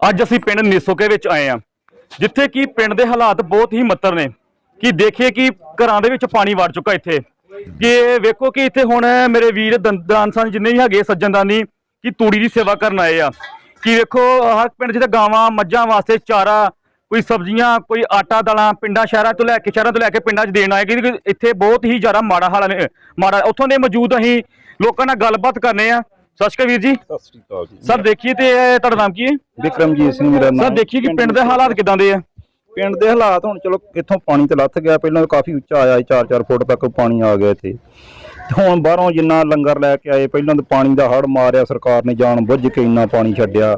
ਅੱਜ ਅਸੀਂ ਪਿੰਡ ਨਿਸੋਕੇ ਵਿੱਚ ਆਏ ਹਾਂ, ਜਿੱਥੇ ਕਿ ਪਿੰਡ ਦੇ ਹਾਲਾਤ ਬਹੁਤ ਹੀ ਮੱਤਰ ਨੇ। ਕਿ ਦੇਖੀਏ ਕਿ ਘਰਾਂ ਦੇ ਵਿੱਚ ਪਾਣੀ ਵੜ ਚੁੱਕਾ ਇੱਥੇ। ਕਿ ਵੇਖੋ ਕਿ ਇੱਥੇ ਹੁਣ ਮੇਰੇ ਵੀਰ ਦੰਦਾਨ ਸਨ ਜਿੰਨੇ ਵੀ ਹੈਗੇ ਸੱਜਣਦਾਨੀ ਕਿ ਤੂੜੀ ਦੀ ਸੇਵਾ ਕਰਨ ਆਏ ਆ। ਕਿ ਵੇਖੋ, ਹਰ ਪਿੰਡ 'ਚ ਗਾਵਾਂ, ਮੱਝਾਂ ਵਾਸਤੇ ਚਾਰਾ, ਕੋਈ ਸਬਜ਼ੀਆਂ, ਕੋਈ ਆਟਾ ਦਾਲਾਂ, ਪਿੰਡਾਂ, ਸ਼ਹਿਰਾਂ ਤੋਂ ਲੈ ਕੇ, ਸ਼ਹਿਰਾਂ ਤੋਂ ਲੈ ਕੇ ਪਿੰਡਾਂ 'ਚ ਦੇਣ ਆਏ। ਕਿ ਇੱਥੇ ਬਹੁਤ ਹੀ ਜ਼ਿਆਦਾ ਮਾੜਾ ਹਾਲ ਨੇ, ਮਾੜਾ, ਉੱਥੋਂ ਦੇ ਮੌਜੂਦ ਅਸੀਂ ਲੋਕਾਂ ਨਾਲ ਗੱਲਬਾਤ ਕਰਨੇ ਆ। ਸਤਿ ਸ਼੍ਰੀ ਅਕਾਲ ਵੀਰ ਜੀ। ਸਤਿ ਸ੍ਰੀ ਅਕਾਲ ਜੀ। ਸਰ ਦੇਖੀਏ ਤੇ ਇਹ ਤੁਹਾਡਾ ਨਾਮ ਕੀ ਹੈ? ਵਿਕਰਮਜੀਤ ਸਿੰਘ ਮੇਰਾ ਨਾਮ। ਸਰ ਦੇਖੀਏ ਕਿ ਪਿੰਡ ਦੇ ਹਾਲਾਤ ਕਿਦਾਂ ਦੇ ਆ? ਪਿੰਡ ਦੇ ਹਾਲਾਤ ਹੁਣ ਚਲੋ ਇੱਥੋਂ ਪਾਣੀ ਤੇ ਲੱਥ ਗਿਆ। ਪਹਿਲਾਂ ਕਾਫੀ ਉੱਚਾ ਆਇਆ 4-4 ਫੁੱਟ ਤੱਕ ਪਾਣੀ ਆ ਗਿਆ ਇੱਥੇ। ਹੁਣ ਬਾਹਰੋਂ ਜਿੰਨਾ ਲੰਗਰ ਲੈ ਕੇ ਆਏ ਪਹਿਲਾਂ ਤਾਂ ਪਾਣੀ ਦਾ ਹੜ ਮਾਰਿਆ ਸਰਕਾਰ ਨੇ ਜਾਣ ਬੁੱਝ ਕੇ ਇੰਨਾ ਪਾਣੀ ਛੱਡਿਆ।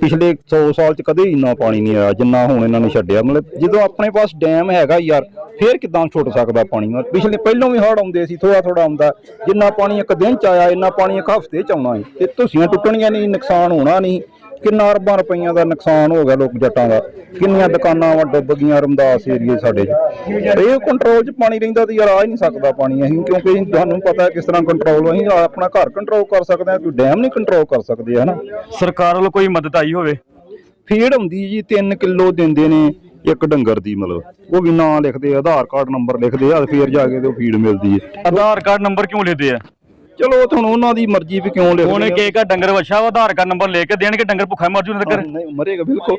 ਪਿਛਲੇ 100 ਸਾਲ ਚ ਕਦੇ ਇੰਨਾ ਪਾਣੀ ਨਹੀਂ ਆਇਆ ਜਿੰਨਾ ਹੁਣ ਇਹਨਾਂ ਨੇ ਛੱਡਿਆ। ਮਤਲਬ ਜਦੋਂ ਆਪਣੇ ਪਾਸ ਡੈਮ ਹੈਗਾ ਯਾਰ ਫੇਰ ਕਿਦਾਂ ਛੁੱਟ ਸਕਦਾ ਪਾਣੀ? ਪਿਛਲੇ ਪਹਿਲਾਂ ਵੀ ਹੜ ਆਉਂਦੇ ਸੀ ਥੋੜਾ ਥੋੜਾ ਆਉਂਦਾ। ਜਿੰਨਾ ਪਾਣੀ ਇੱਕ ਦਿਨ ਚ ਆਇਆ ਇੰਨਾ ਪਾਣੀ ਇੱਕ ਹਫ਼ਤੇ ਚ ਆਉਣਾ ਹੈ ਤੇ ਤੁਸੀਆਂ ਟੁੱਟਣੀਆਂ ਨਹੀਂ ਨੁਕਸਾਨ ਹੋਣਾ ਨਹੀਂ। ਕਿੰਨਾ ਅਰਬਾਂ ਰੁਪਈਆਂ ਦਾ ਨੁਕਸਾਨ ਹੋ ਗਿਆ ਲੋਕ ਜੱਟਾਂ ਦਾ। ਕਿੰਨੀਆਂ ਦੁਕਾਨਾਂ ਵਾ ਡੁੱਬ ਗਈਆਂ ਰਮਦਾਸ ਏਰੀਏ ਸਾਡੇ 'ਚ। ਇਹ ਕੰਟਰੋਲ 'ਚ ਪਾਣੀ ਰਹਿੰਦਾ ਤੇ ਯਾਰ ਆ ਹੀ ਨਹੀਂ ਸਕਦਾ ਪਾਣੀ ਅਸੀਂ ਕਿਉਂਕਿ ਤੁਹਾਨੂੰ ਪਤਾ ਕਿਸ ਤਰ੍ਹਾਂ ਕੰਟਰੋਲ ਅਸੀਂ ਆਪਣਾ ਘਰ ਕੰਟਰੋਲ ਕਰ ਸਕਦੇ ਹਾਂ ਕੋਈ ਡੈਮ ਨਹੀਂ ਕੰਟਰੋਲ ਕਰ ਸਕਦੇ ਹਨਾ? ਸਰਕਾਰ ਵੱਲੋਂ ਕੋਈ ਮਦਦ ਆਈ ਹੋਵੇ? ਫੀਡ ਹੁੰਦੀ ਜੀ 3 ਕਿਲੋ ਦਿੰਦੇ ਨੇ। ਇੱਕ ਡੰਗਰ ਦੀ ਮਤਲਬ। ਉਹ ਵੀ ਨਾਂ ਲਿਖਦੇ ਆ, ਆਧਾਰ ਕਾਰਡ ਨੰਬਰ ਲਿਖਦੇ ਆ ਫੇਰ ਜਾ ਕੇ ਤੇ ਉਹ ਫੀਡ ਮਿਲਦੀ ਹੈ ਆਧਾਰ ਕਾਰਡ ਨੰਬਰ ਕਿਉਂ ਲੈਦੇ ਆ? ਚਲੋ ਤੁਹਾਨੂੰ ਉਹਨਾਂ ਦੀ ਮਰਜ਼ੀ ਵੀ ਕਿਉਂ ਲਿਖਦੇ ਹੁਣ। ਕੇਕ ਆ ਡੰਗਰ ਵਛਾ ਵਾ ਆਧਾਰ ਕਾਰਡ ਨੰਬਰ ਲੈ ਕੇ ਦੇਣਗੇ ਡੰਗਰ ਭੁੱਖਾ ਮਰ ਜੂ ਨਾ ਕਰ ਨਹੀਂ ਮਰੇਗਾ ਬਿਲਕੁਲ।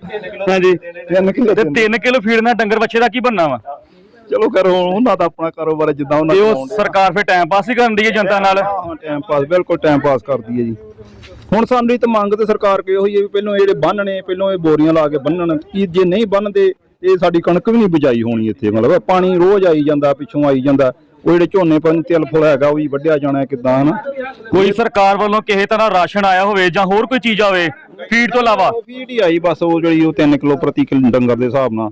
ਹਾਂਜੀ। 3 ਕਿਲੋ ਤੇ 3 ਕਿਲੋ ਫੀਡ ਨਾਲ ਡੰਗਰ ਬੱਚੇ ਦਾ ਕੀ ਬਣਨਾ ਵਾ? ਚਲੋ ਕਰੋ ਉਹਨਾਂ ਦਾ ਆਪਣਾ ਕਾਰੋਬਾਰ ਹੈ, ਜਿੱਦਾਂ ਉਹਨਾਂ ਤੇ ਦਾ ਉਹ ਸਰਕਾਰ ਫਿਰ ਟਾਈਮ ਪਾਸ ਹੀ ਕਰਨ ਦੀ ਹੈ ਜਨਤਾ ਨਾਲ? ਹਾਂ ਟਾਈਮ ਪਾਸ ਬਿਲਕੁਲ ਟਾਈਮ ਪਾਸ ਕਰਦੀ ਹੈ ਜੀ। ਹੁਣ ਸਾਨੂੰ ਤਾਂ ਮੰਗ ਤੇ ਸਰਕਾਰ ਕੋ ਹੋਈ ਹੈ ਵੀ ਪਹਿਲਾਂ ਇਹ ਜਿਹੜੇ ਬੰਨਣੇ ਪਹਿਲਾਂ ਇਹ ਬੋਰੀਆਂ ਲਾ ਕੇ ਬੰਨਣ ਕੀ ਜੇ ਨਹੀਂ ਬੰਨਦੇ ਇਹ ਸਾਡੀ ਕਣਕ ਵੀ ਨਹੀਂ ਬਿਜਾਈ ਹੋਣੀ ਇੱਥੇ ਮਤਲਬ ਪਾਣੀ ਰੋਜ਼ ਆਈ ਜਾਂਦਾ ਪਿੱਛੋਂ ਆਈ ਜਾਂਦਾ। ਉਹ ਜਿਹੜੇ ਝੋਨੇ ਪੰਨ ਤਿਲ ਫੁੱਲ ਹੈਗਾ ਉਹ ਵੀ ਵੱਢਿਆ ਜਾਣਾ ਕਿਦਾਂ ਹਨਾ? ਕੋਈ ਸਰਕਾਰ ਵੱਲੋਂ ਕਿਸੇ ਤਰ੍ਹਾਂ ਰਾਸ਼ਨ ਆਇਆ ਹੋਵੇ ਜਾਂ ਹੋਰ ਕੋਈ ਚੀਜ਼ ਆਵੇ ਫੀਡ ਤੋਂ ਇਲਾਵਾ? ਫੀਡ ਹੀ ਆਈ ਬਸ ਉਹ ਜਿਹੜੀ ਉਹ 3 ਕਿਲੋ ਪ੍ਰਤੀ ਕਿਲੋ ਡੰਗਰ ਦੇ ਹਿਸਾਬ ਨਾਲ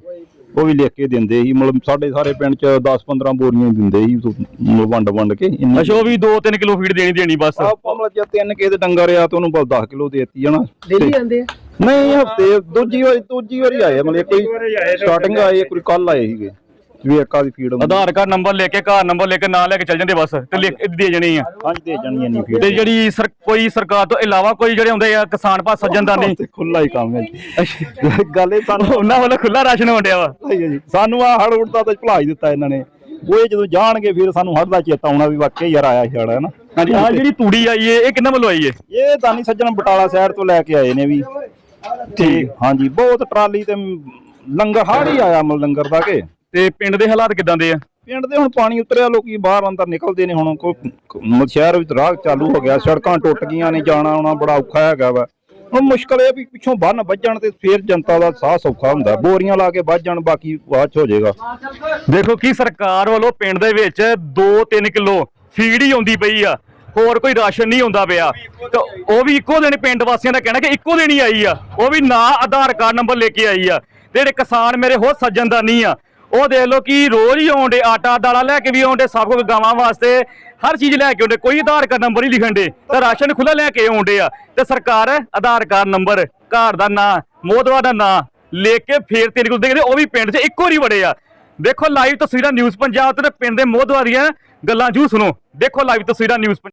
ਉਹ ਵੀ ਲਿਖ ਕੇ ਦਿੰਦੇ ਸੀ। ਮਤਲਬ ਸਾਡੇ ਸਾਰੇ ਪਿੰਡ ਚ 10-15 ਬੋਰੀਆਂ ਹੀ ਦਿੰਦੇ ਸੀ ਮਤਲਬ ਵੰਡ ਵੰਡ ਕੇ ਇੰਨੀ ਅੱਛਾ ਉਹ ਵੀ 2-3 ਕਿਲੋ ਫੀਡ ਦੇਣੀ ਦੇਣੀ ਬਸ। ਆਪਾਂ ਮਤਲਬ ਜੇ ਤਿੰਨ ਕਿਸੇ ਦੇ ਡੰਗਰ ਆ ਤੇ ਉਹਨੂੰ ਬਸ 10 ਕਿਲੋ ਦੇਤੀ ਹੈ ਨਾ ਡੇਲੀ ਆਉਂਦੇ ਆ। ਨਹੀਂ ਹਫ਼ਤੇ ਦੂਜੀ ਵਾਰੀ ਦੂਜੀ ਵਾਰੀ ਆਏ ਆ, ਮਤਲਬ ਕੋਈ ਸਟਾਰਟਿੰਗ ਆਏ ਵਾਰੀ ਕੱਲ ਆਏ ਸੀਗੇ। ਵੀ ਇੱਕ ਆਦੀ ਫੀਡ ਆਧਾਰ ਕਾਰਡ ਨੰਬਰ ਲੈ ਕੇ ਘਰ ਨੰਬਰ ਲੈ ਕੇ ਨਾਲ ਲੈ ਕੇ ਚੱਲ ਜਾਂਦੇ ਬਸ ਤੇ ਲਿਖ ਦੇ ਜਣੀ ਆ। ਹਾਂਜੀ ਦੇ ਜਾਣੀ ਇੰਨੀ ਫੀਡ ਤੇ ਜਿਹੜੀ ਸਰ ਕੋਈ ਸਰਕਾਰ ਤੋਂ ਇਲਾਵਾ ਕੋਈ ਜਿਹੜੇ ਹੁੰਦੇ ਆ ਕਿਸਾਨ ਭਾ ਸੱਜਣਦਾਨੀ ਤੇ ਖੁੱਲਾ ਹੀ ਕੰਮ ਹੈ ਜੀ। ਗੱਲ ਇਹ ਸਾਨੂੰ ਉਹਨਾਂ ਵੱਲੋਂ ਖੁੱਲਾ ਰਾਸ਼ਨ ਵੰਡਿਆ ਵਾ। ਹੈ ਜੀ। ਸਾਨੂੰ ਆ ਹੜ ਉੜਦਾ ਤਾਂ ਭੁਲਾ ਹੀ ਦਿੱਤਾ ਇਹਨਾਂ ਨੇ। ਉਹ ਇਹ ਜਦੋਂ ਜਾਣਗੇ ਫਿਰ ਸਾਨੂੰ ਹੜ ਦਾ ਚੇਤਾ ਆਉਣਾ ਵੀ ਵਾਕਈ ਯਾਰ ਆਇਆ ਸੀ ਹੜ ਹੈ ਨਾ? ਹਾਂਜੀ ਆ ਜਿਹੜੀ ਤੂੜੀ ਆਈ ਏ ਇਹ ਕਿੰਨਾ ਵੱਲੋਂ ਆਈ ਏ? ਇਹ ਦਾਨੀ ਸੱਜਣ ਬਟਾਲਾ ਸ਼ਹਿਰ ਤੋਂ ਲੈ ਕੇ ਆਏ ਨੇ ਵੀ। ਤੇ ਹਾਂਜੀ ਬਹੁਤ ਟਰਾਲੀ ਤੇ ਲੰਗਰ ਹੜ ਆਇਆ ਮਲ ਲੰਗਰ ਦਾ ਕੇ। ਤੇ ਪਿੰਡ ਦੇ ਹਾਲਾਤ ਕਿਦਾਂ ਦੇ ਆ? ਪਿੰਡ ਦੇ ਹੁਣ ਪਾਣੀ ਉਤਰਿਆ ਲੋਕੀ ਬਾਹਰ ਅੰਦਰ ਨਿਕਲਦੇ ਨੇ ਹੁਣ ਕੋਈ ਸ਼ਹਿਰ ਵਿੱਚ ਰਾਹ ਚਾਲੂ ਹੋ ਗਿਆ ਸੜਕਾਂ ਟੁੱਟ ਗਈਆਂ ਨੇ ਜਾਣਾ ਆਉਣਾ ਬੜਾ ਔਖਾ ਹੈਗਾ ਵਾ। ਹੁਣ ਮੁਸ਼ਕਲ ਇਹ ਵੀ ਪਿੱਛੋਂ ਬੰਨ ਵੱਜਣ ਤੇ ਫੇਰ ਜਨਤਾ ਦਾ ਸਾਹ ਸੌਖਾ ਹੁੰਦਾ ਬੋਰੀਆਂ ਲਾ ਕੇ ਵੱਜ ਜਾਣ ਬਾਕੀ ਬਾਅਦ ਚ ਹੋ ਜਾਏਗਾ। ਦੇਖੋ ਕੀ ਸਰਕਾਰ ਵੱਲੋਂ ਪਿੰਡ ਦੇ ਵਿੱਚ 2-3 ਕਿਲੋ ਫੀਡ ਹੀ ਆਉਂਦੀ ਪਈ ਆ। ਹੋਰ ਕੋਈ ਰਾਸ਼ਨ ਨਹੀਂ ਆਉਂਦਾ ਪਿਆ। ਤੇ ਉਹ ਵੀ ਇੱਕੋ ਦਿਨ ਪਿੰਡ ਵਾਸੀਆਂ ਦਾ ਕਹਿਣਾ ਕਿ ਇੱਕੋ ਦਿਨ ਹੀ ਆਈ ਆ। ਉਹ ਵੀ ਨਾ ਆਧਾਰ ਕਾਰਡ ਨੰਬਰ ਲੈ ਕੇ ਆਈ ਆ। ਤੇ ਜਿਹੜੇ ਕਿਸਾਨ ਮੇਰੇ ਹੋਰ ਸੱਜਣ ਦਾ ਨਹੀਂ ਆ। ਉਹ ਦੇਖ ਲਓ ਕਿ ਰੋਜ਼ ਹੀ ਆਉਂਦੇ, ਆਟਾ ਦਾਲਾਂ ਲੈ ਕੇ ਵੀ ਆਉਂਦੇ, ਸਭ ਕੁਝ ਗਾਵਾਂ ਵਾਸਤੇ ਹਰ ਚੀਜ਼ ਲੈ ਕੇ ਆਉਂਦੇ, ਕੋਈ ਆਧਾਰ ਕਾਰਡ ਨੰਬਰ ਹੀ ਲਿਖਣ ਦੇ। ਤਾਂ ਰਾਸ਼ਨ ਖੁੱਲਾ ਲੈ ਕੇ ਆਉਂਦੇ ਆ। ਤੇ ਸਰਕਾਰ ਆਧਾਰ ਕਾਰਡ ਨੰਬਰ, ਘਰ ਦਾ ਨਾਂ ਮੋਦਵਾ ਦਾ ਨਾਂ ਲੈ ਕੇ ਫੇਰ ਤੇਰੇ ਕੋਲ ਦੇਖਦੇ ਉਹ ਵੀ ਪਿੰਡ 'ਚ ਇੱਕੋ ਹੀ ਵੜੇ ਆ। ਦੇਖੋ ਲਾਈਵ ਤਸਵੀਰਾਂ ਨਿਊਜ਼ ਪੰਜਾਬ ਤੇ ਪਿੰਡ ਦੇ ਮੋਦਵਾ ਦੀਆਂ ਗੱਲਾਂ ਜੂ ਸੁਣੋ। ਦੇਖੋ ਲਾਈਵ ਤਸਵੀਰਾਂ ਨਿਊਜ਼